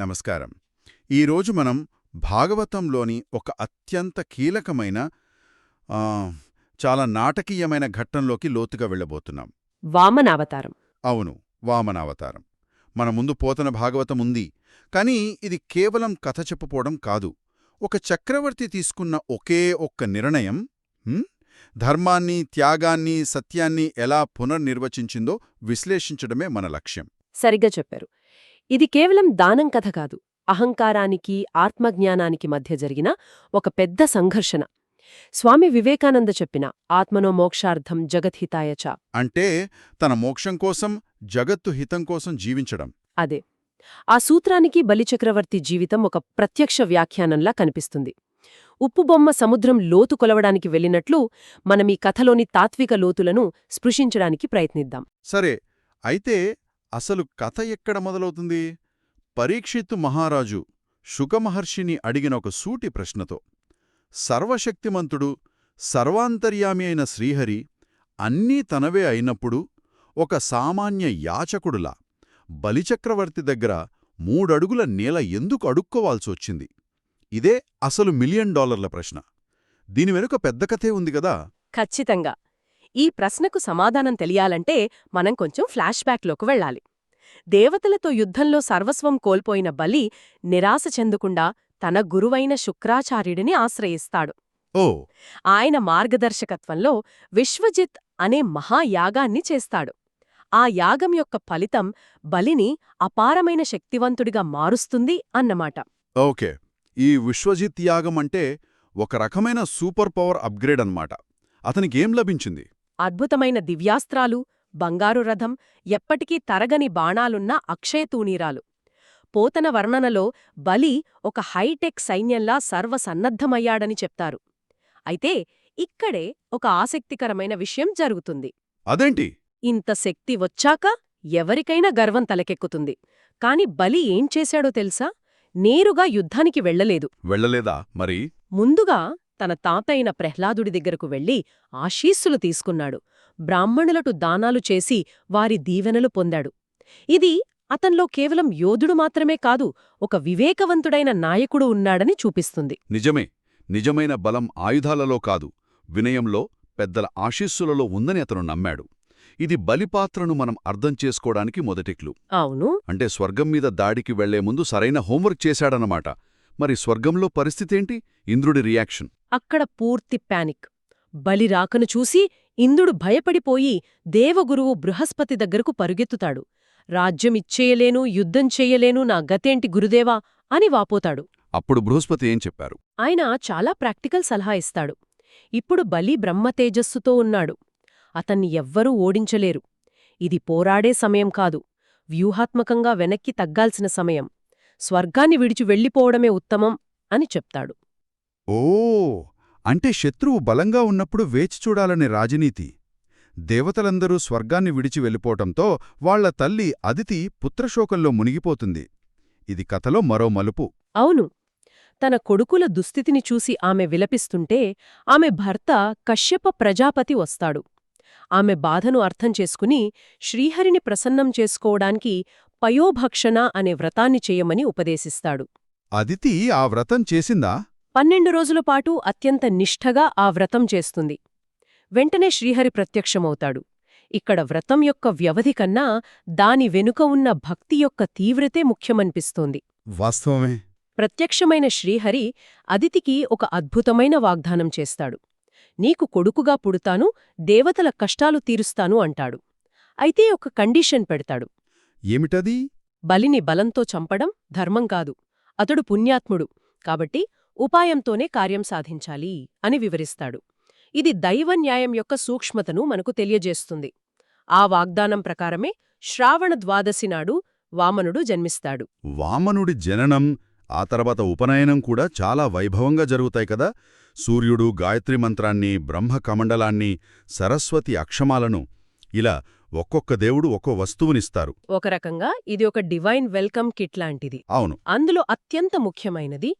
నమస్కారం. ఈరోజు మనం భాగవతంలోని ఒక అత్యంత కీలకమైన చాలా నాటకీయమైన ఘట్టంలోకి లోతుగా వెళ్ళబోతున్నాం. వామనావతారం. అవును వామనావతారం. మన ముందు పోతన భాగవతం ఉంది. కానీ ఇది కేవలం కథ చెప్పుకోవడం కాదు. ఒక చక్రవర్తి తీసుకున్న ఒకే ఒక్క నిర్ణయం? ధర్మాన్ని త్యాగాన్ని సత్యాన్ని ఎలా పునర్నిర్వచించిందో విశ్లేషించడమే మన లక్ష్యం. సరిగ్గా చెప్పారు. ఇది కేవలం దానం కథ కాదు. అహంకారానికి ఆత్మజ్ఞానానికి మధ్య జరిగిన ఒక పెద్ద సంఘర్షణ. స్వామి వివేకానంద చెప్పిన ఆత్మనో మోక్షార్థం జగద్హితాయ చ. అంటే తన మోక్షం కోసం జగత్తు హితం కోసం జీవించడం. అదే. ఆ సూత్రానికి బలిచక్రవర్తి జీవితం ఒక ప్రత్యక్ష వ్యాఖ్యానంలా కనిపిస్తుంది. ఉప్పుబొమ్మ సముద్రం లోతు కొలవడానికి వెళ్ళినట్లు మనం ఈ కథలోని తాత్విక లోతులను స్పృశించడానికి ప్రయత్నిద్దాం. సరే అయితే అసలు కథ ఎక్కడ మొదలవుతుంది? పరీక్షిత్తు మహారాజు శుకమహర్షిని అడిగిన ఒక సూటి ప్రశ్నతో. సర్వశక్తిమంతుడు సర్వాంతర్యామి అయిన శ్రీహరి అన్నీ తనవే అయినప్పుడు ఒక సామాన్య యాచకుడులా బలిచక్రవర్తి దగ్గర మూడడుగుల నేల ఎందుకు అడుక్కోవాల్సొచ్చింది ఇదే అసలు మిలియన్ డాలర్ల ప్రశ్న. దీని వెనుక పెద్ద కథే ఉంది కదా? ఖచ్చితంగా. ఈ ప్రశ్నకు సమాధానం తెలియాలంటే మనం కొంచెం ఫ్లాష్ బ్యాక్లోకి వెళ్ళాలి. దేవతలతో యుద్ధంలో సర్వస్వం కోల్పోయిన బలి నిరాశ చెందకుండా తన గురువైన శుక్రాచార్యుడిని ఆశ్రయిస్తాడు. ఓ! ఆయన మార్గదర్శకత్వంలో విశ్వజిత్ అనే మహాయాగాన్ని చేస్తాడు. ఆ యాగం యొక్క ఫలితం బలిని అపారమైన శక్తివంతుడిగా మారుస్తుంది అన్నమాట. ఓకే. ఈ విశ్వజిత్ యాగం అంటే ఒక రకమైన సూపర్ పవర్ అప్గ్రేడ్ అన్నమాట. అతనికేం లభించింది? అద్భుతమైన దివ్యాస్త్రాలు బంగారు రథం ఎప్పటికీ తరగని బాణాలున్న అక్షయతూనీరాలు పోతన వర్ణనలో బలి ఒక హైటెక్ సైన్యంలా సర్వసన్నద్ధమయ్యాడని చెప్తారు. అయితే ఇక్కడే ఒక ఆసక్తికరమైన విషయం జరుగుతుంది. అదేంటి? ఇంత శక్తి వచ్చాక ఎవరికైనా గర్వం తలకెక్కుతుంది. కాని బలి ఏం చేశాడో తెలుసా? నేరుగా యుద్ధానికి వెళ్ళలేదు. వెళ్ళలేదా మరి? ముందుగా తన తాతయిన ప్రహ్లాదుడి దగ్గరకు వెళ్ళి ఆశీస్సులు తీసుకున్నాడు. బ్రాహ్మణులటు దానాలు చేసి వారి దీవెనలు పొందాడు. ఇది అతన్లో కేవలం యోధుడు మాత్రమే కాదు ఒక వివేకవంతుడైన నాయకుడు ఉన్నాడని చూపిస్తుంది. నిజమే. నిజమైన బలం ఆయుధాలలో కాదు వినయంలో పెద్దల ఆశీస్సులలో ఉందని అతను నమ్మాడు. ఇది బలిపాత్రను మనం అర్థం చేసుకోవడానికి మొదటిక్లు అవును. అంటే స్వర్గం మీద దాడికి వెళ్ళే ముందు సరైన హోంవర్క్ చేశాడనమాట మరి స్వర్గంలో పరిస్థితేంటి ఇంద్రుడి రియాక్షన్. అక్కడ పూర్తి పానిక్ బలి రాకను చూసి ఇంద్రుడు భయపడిపోయి దేవగురువు బృహస్పతి దగ్గరకు పరుగెత్తుతాడు. రాజ్యమిచ్చేయలేను యుద్ధం చెయ్యలేను నా గతేంటి గురుదేవా? అని వాపోతాడు. అప్పుడు బృహస్పతి ఏం చెప్పారు? ఆయన చాలా ప్రాక్టికల్ సలహా ఇస్తాడు. ఇప్పుడు బలి బ్రహ్మతేజస్సుతో ఉన్నాడు. అతన్ని ఎవ్వరూ ఓడించలేరు. ఇది పోరాడే సమయం కాదు. వ్యూహాత్మకంగా వెనక్కి తగ్గాల్సిన సమయం. స్వర్గాన్ని విడిచి వెళ్ళిపోవడమే ఉత్తమం అని చెప్తాడు. ఓ అంటే శత్రువు బలంగా ఉన్నప్పుడు వేచి చూడాలనే రాజనీతి. దేవతలందరూ స్వర్గాన్ని విడిచి వెళ్ళిపోవటంతో వాళ్ళ తల్లి అదితి పుత్రశోకంలో మునిగిపోతుంది. ఇది కథలో మరో మలుపు. అవును. తన కొడుకుల దుస్థితిని చూసి ఆమె విలపిస్తుంటే ఆమె భర్త కశ్యప ప్రజాపతి వస్తాడు. ఆమె బాధను అర్థం చేసుకుని శ్రీహరిని ప్రసన్నం చేసుకోవడానికి పయోభక్షణ అనే వ్రతాన్ని చెయ్యమని ఉపదేశిస్తాడు. అదితి ఆ వ్రతం చేసిందా? పన్నెండు రోజుల పాటు అత్యంత నిష్ఠగా ఆ వ్రతం చేస్తుంది. వెంటనే శ్రీహరి ప్రత్యక్షమవుతాడు. ఇక్కడ వ్రతం యొక్క వ్యవధి కన్నా దాని వెనుక ఉన్న భక్తి యొక్క తీవ్రతే ముఖ్యమనిపిస్తోంది. వాస్తవమే. ప్రత్యక్షమైన శ్రీహరి అదితికి ఒక అద్భుతమైన వాగ్దానం చేస్తాడు. నీకు కొడుకుగా పుడుతాను దేవతల కష్టాలు తీరుస్తాను అంటాడు. అయితే ఒక కండీషన్ పెడతాడు. ఏమిటది? బలిని బలంతో చంపడం ధర్మం కాదు. అతడు పుణ్యాత్ముడు. కాబట్టి ఉపాయంతోనే కార్యం సాధించాలి అని వివరిస్తాడు. ఇది దైవ న్యాయం యొక్క సూక్ష్మతను మనకు తెలియజేస్తుంది. ఆ వాగ్దానం ప్రకారమే శ్రావణ ద్వాదశి నాడు వామనుడు జన్మిస్తాడు. వామనుడి జననం ఆ తర్వాత ఉపనయనం కూడా చాలా వైభవంగా జరుగుతాయి కదా. సూర్యుడు గాయత్రి మంత్రాన్ని బ్రహ్మ కమండలాన్ని సరస్వతి అక్షమాలను ఇలా ఒక్కొక్క దేవుడు ఒక్కో వస్తువునిస్తారు. ఒక రకంగా ఇది ఒక డివైన్ వెల్కమ్ కిట్ లాంటిది. అవును. అందులో అత్యంత ముఖ్యమైనది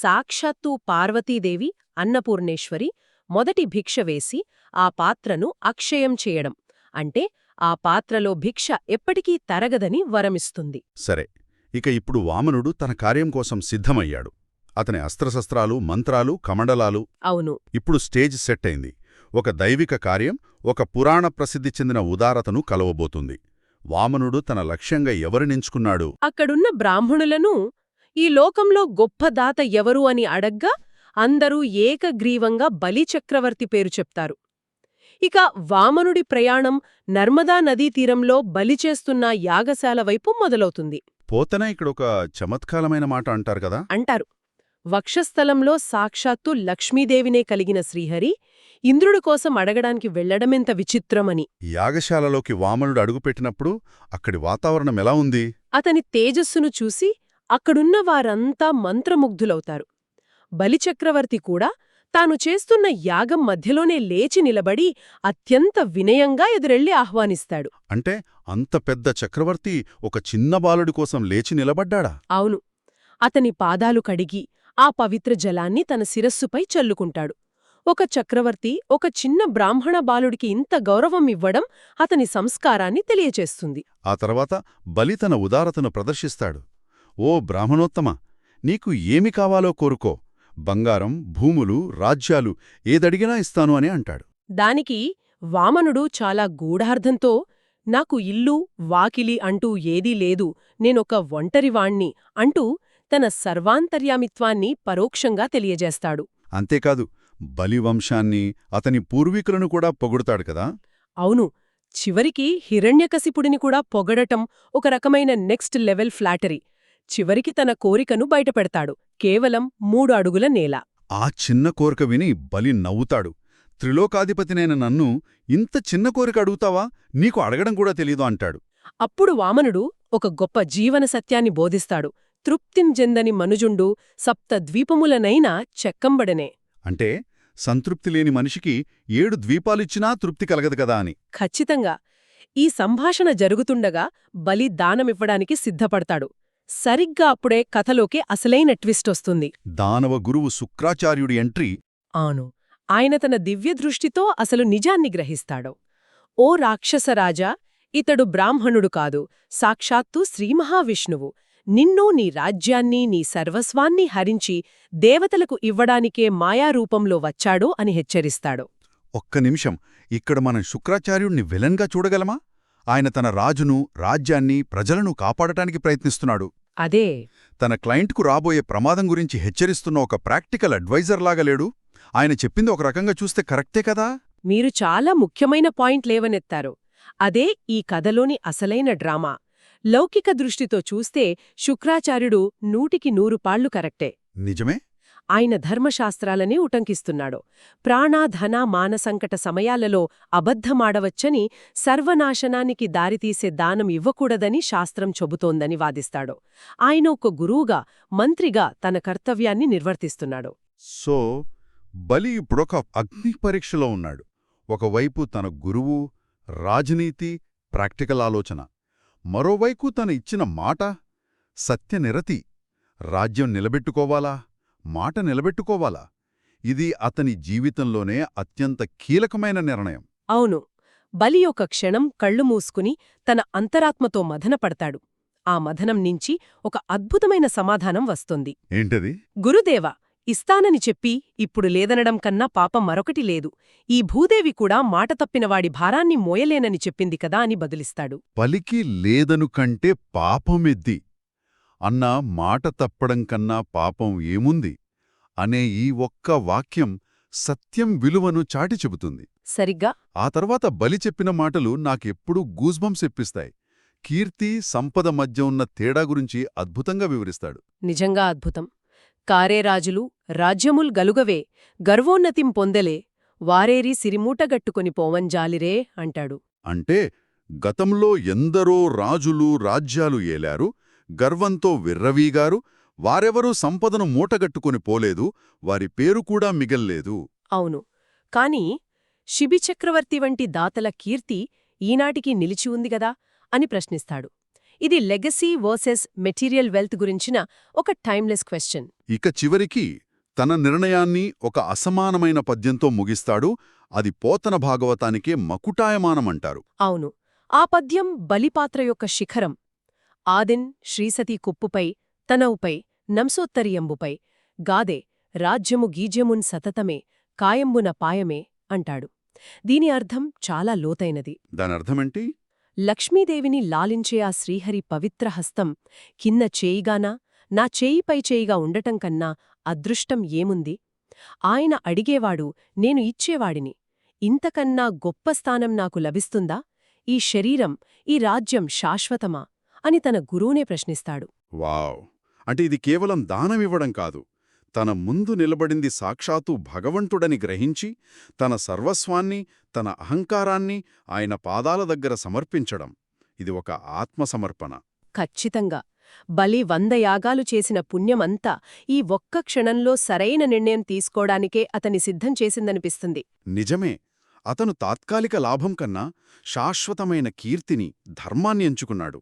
సాక్షాత్తు పార్వతీదేవి అన్నపూర్ణేశ్వరి మొదటి భిక్ష వేసి ఆ పాత్రను అక్షయం చేయడం. అంటే ఆ పాత్రలో భిక్ష ఎప్పటికీ తరగదని వరమిస్తుంది. సరే ఇక ఇప్పుడు వామనుడు తన కార్యం కోసం సిద్ధమయ్యాడు. అతని అస్త్రశస్త్రాలు మంత్రాలు కమండలాలు అవును. ఇప్పుడు స్టేజ్ సెట్ అయింది. ఒక దైవిక కార్యం ఒక పురాణ ప్రసిద్ధి చెందిన ఉదారతను కలవబోతుంది. వామనుడు తన లక్ష్యంగా ఎవరినించుకున్నాడు అక్కడున్న బ్రాహ్మణులను ఈ లోకంలో గొప్ప దాత ఎవరు అని అడగ్గా అందరూ ఏకగ్రీవంగా బలిచక్రవర్తి పేరు చెప్తారు. ఇక వామనుడి ప్రయాణం నర్మదా నదీ తీరంలో బలి చేస్తున్న యాగశాల వైపు మొదలవుతుంది. పోతన ఇక్కడొక చమత్కారమైన మాట అంటారు కదా? అంటారు. వక్షస్థలంలో సాక్షాత్తు లక్ష్మీదేవినే కలిగిన శ్రీహరి ఇంద్రుడి కోసం అడగడానికి వెళ్ళడమెంత విచిత్రమని. యాగశాలలోకి వామనుడు అడుగుపెట్టినప్పుడు అక్కడి వాతావరణం ఎలా ఉంది? అతని తేజస్సును చూసి అక్కడున్న వారంతా మంత్రముగ్ధులవుతారు. బలిచక్రవర్తి కూడా తాను చేస్తున్న యాగం మధ్యలోనే లేచి నిలబడి అత్యంత వినయంగా ఎదురెళ్ళి ఆహ్వానిస్తాడు. అంటే అంత పెద్ద చక్రవర్తి ఒక చిన్న బాలుడి కోసం లేచి నిలబడ్డా అవును. అతని పాదాలు కడిగి ఆ పవిత్ర జలాన్ని తన శిరస్సుపై చల్లుకుంటాడు. ఒక చక్రవర్తి ఒక చిన్న బ్రాహ్మణ బాలుడికి ఇంత గౌరవం ఇవ్వడం అతని సంస్కారాన్ని తెలియచేస్తుంది. ఆ తర్వాత బలి తన ఉదారతను ప్రదర్శిస్తాడు. ఓ బ్రాహ్మణోత్తమ నీకు ఏమి కావాలో కోరుకో బంగారం భూములు రాజ్యాలు ఏదడిగినా ఇస్తాను అని అంటాడు. దానికి వామనుడు చాలా గూఢార్థంతో నాకు ఇల్లు వాకిలి అంటూ ఏదీ లేదు నేనొక ఒంటరివాణ్ణి అంటూ తన సర్వాంతర్యామిత్వాన్ని పరోక్షంగా తెలియజేస్తాడు. అంతేకాదు బలివంశాన్ని అతని పూర్వీకులను కూడా పొగుడుతాడు కదా? అవును చివరికి హిరణ్యకశిపుడిని కూడా పొగడటం ఒక రకమైన నెక్స్ట్ లెవెల్ ఫ్లాటరీ. చివరికి తన కోరికను బయటపెడతాడు. కేవలం మూడు అడుగుల నేల. ఆ చిన్న కోరిక విని బలి నవ్వుతాడు. త్రిలోకాధిపతినైన నన్ను ఇంత చిన్న కోరిక అడుగుతావా? నీకు అడగడం కూడా తెలీదు అంటాడు. అప్పుడు వామనుడు ఒక గొప్ప జీవన సత్యాన్ని బోధిస్తాడు. తృప్తింజెందని మనుజుండు సప్త ద్వీపములనైనా చెక్కంబడనే. అంటే సంతృప్తి లేని మనిషికి ఏడు ద్వీపాలిచ్చినా తృప్తి కలగదు కదా అని. ఖచ్చితంగా. ఈ సంభాషణ జరుగుతుండగా బలి దానమివ్వడానికి సిద్ధపడతాడు. సరిగ్గా అప్పుడే కథలోకి అసలైన ట్విస్టొస్తుంది దానవ గురువు శుక్రాచార్యుడి ఎంట్రీ ఆను ఆయన తన దివ్యదృష్టితో అసలు నిజాన్ని గ్రహిస్తాడు. ఓ రాక్షసరాజా ఇతడు బ్రాహ్మణుడు కాదు సాక్షాత్తు శ్రీమహావిష్ణువు నిన్ను నీ రాజ్యాన్ని నీ సర్వస్వాన్ని హరించి దేవతలకు ఇవ్వడానికే మాయారూపంలో వచ్చాడు అని హెచ్చరిస్తాడు. ఒక్క నిమిషం. ఇక్కడ మనం శుక్రాచార్యుణ్ణి విలన్గా చూడగలమా? ఆయన తన రాజును రాజ్యాన్ని ప్రజలను కాపాడటానికి ప్రయత్నిస్తున్నాడు. అదే. తన క్లయింట్కు రాబోయే ప్రమాదం గురించి హెచ్చరిస్తున్న ఒక ప్రాక్టికల్ అడ్వైజర్ లాగా లేడు. ఆయన చెప్పింది ఒక రకంగా చూస్తే కరెక్టే కదా? మీరు చాలా ముఖ్యమైన పాయింట్ లేవనెత్తారు. అదే ఈ కథలోని అసలైన డ్రామా. లౌకిక దృష్టితో చూస్తే శుక్రాచార్యుడు నూటికి నూరు పాళ్ళు కరెక్టే. నిజమే? ఆయన ధర్మశాస్త్రాలనే ఉటంకిస్తున్నాడు. ప్రాణాధన మానసంకట సమయాలలో అబద్ధమాడవచ్చని సర్వనాశనానికి దారితీసే దానం ఇవ్వకూడదని శాస్త్రం చెబుతోందని వాదిస్తాడు. ఆయన ఒక గురువుగా మంత్రిగా తన కర్తవ్యాన్ని నిర్వర్తిస్తున్నాడు. సో బలి ఇప్పుడొక అగ్ని పరీక్షలో ఉన్నాడు. ఒకవైపు తన గురువు రాజనీతి ప్రాక్టికల్ ఆలోచన. మరోవైపు తన ఇచ్చిన మాట సత్యనిరతి రాజ్యం నిలబెట్టుకోవాలా? మాట నిలబెట్టుకోవాలా? ఇది అతని జీవితంలోనే అత్యంత కీలకమైన నిర్ణయం. అవును. బలి ఒక క్షణం కళ్ళు మూసుకుని తన అంతరాత్మతో మదనపడతాడు ఆ మదనం నుంచి ఒక అద్భుతమైన సమాధానం వస్తుంది. ఏంటది? గురుదేవ ఇస్తానని చెప్పి ఇప్పుడు లేదనడం కన్నా పాపం మరొకటి లేదు. ఈ భూదేవి కూడా మాట తప్పినవాడి భారాన్ని మోయలేనని చెప్పింది కదా అని బదులిస్తాడు. పలికి లేదను కంటే పాపమెద్ది అన్న మాట తప్పడం కన్నా పాపం ఏముంది? అనే ఈ ఒక్క వాక్యం సత్యం విలువను చాటి చెబుతుంది. సరిగ్గా? ఆ తర్వాత బలి చెప్పిన మాటలు నాకెప్పుడూ గూజ్బంప్స్ ఎప్పిస్తాయి కీర్తి సంపద మధ్య ఉన్న తేడా గురించి అద్భుతంగా వివరిస్తాడు. నిజంగా అద్భుతం. కారేరాజులు రాజ్యముల్ గలుగవే గర్వోన్నతిం పొందలే వారేరి సిరిమూటగట్టుకొని పోవంజాలిరే అంటాడు. అంటే గతంలో ఎందరో రాజులు రాజ్యాలు ఏలారు గర్వంతో విర్రవీగారు వారెవరూ సంపదను మూటగట్టుకొని పోలేదు వారి పేరు కూడా మిగల్లేదు. అవును. కాని శిబిచక్రవర్తి వంటి దాతల కీర్తి ఈనాటికి నిలిచి ఉంది గదా అని ప్రశ్నిస్తాడు. ఇది లెగసీ వర్సెస్ మెటీరియల్ వెల్త్ గురించిన ఒక టైమ్లెస్ క్వశ్చన్. ఇక చివరికి తన నిర్ణయాన్ని ఒక అసమానమైన పద్యంతో ముగిస్తాడు అది పోతన భాగవతానికే మకుటాయమానమంటారు. అవును. ఆ పద్యం బలిపాత్ర యొక్క శిఖరం ఆదిన్ శ్రీసతి కుప్పుపై తనవుపై నంసోత్తరియంబుపై గాదే రాజ్యము గీజ్యమున్ సతతమే కాయంబున పాయమే అంటాడు. దీని అర్థం చాలా లోతైనది. దానర్థమేంటి? లక్ష్మీదేవిని లాలించే ఆ శ్రీహరి పవిత్ర హస్తం కింద చేయిగానా? నా చేయిపై చేయిగా ఉండటం కన్నా అదృష్టం ఏముంది? ఆయన అడిగేవాడు నేను ఇచ్చేవాడిని. ఇంతకన్నా గొప్ప స్థానం నాకు లభిస్తుందా? ఈ శరీరం ఈ రాజ్యం శాశ్వతమా? అని తన గురువునే ప్రశ్నిస్తాడు. వావ్! అంటే ఇది కేవలం దానమివ్వడం కాదు. తన ముందు నిలబడింది సాక్షాత్తు భగవంతుడని గ్రహించి తన సర్వస్వాన్ని తన అహంకారాన్ని ఆయన పాదాల దగ్గర సమర్పించడం. ఇది ఒక ఆత్మసమర్పణ. ఖచ్చితంగా. బలి వంద యాగాలు చేసిన పుణ్యమంతా ఈ ఒక్క క్షణంలో సరైన నిర్ణయం తీసుకోవడానికే అతని సిద్ధం చేసిందనిపిస్తుంది. నిజమే. అతను తాత్కాలిక లాభం కన్నా శాశ్వతమైన కీర్తిని ధర్మాన్ని ఎంచుకున్నాడు.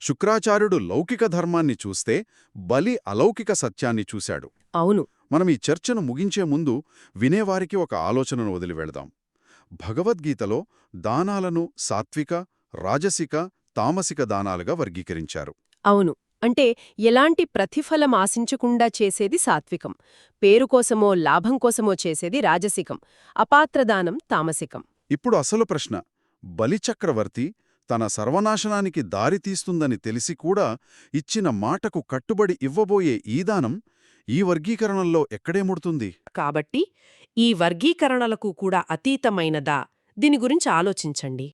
శుక్రాచార్యుడు లౌకిక ధర్మాన్ని చూస్తే బలి అలౌకిక సత్యాన్ని చూశాడు. అవును. మనం ఈ చర్చను ముగించే ముందు వినేవారికి ఒక ఆలోచనను వదిలివెళదాం భగవద్గీతలో దానాలను సాత్విక రాజసిక తామసిక దానాలుగా వర్గీకరించారు. అవును. అంటే ఎలాంటి ప్రతిఫలం ఆశించకుండా చేసేది సాత్వికం. పేరు కోసమో లాభం కోసమో చేసేది రాజసికం. అపాత్రదానం తామసికం. ఇప్పుడు అసలు ప్రశ్న. బలిచక్రవర్తి తన సర్వనాశనానికి దారితీస్తుందని తెలిసి కూడా ఇచ్చిన మాటకు కట్టుబడి ఇవ్వబోయే ఈ దానం ఈ వర్గీకరణల్లో ఎక్కడేముడుతుంది కాబట్టి ఈ వర్గీకరణలకు కూడా అతీతమైనదా? దీని గురించి ఆలోచించండి.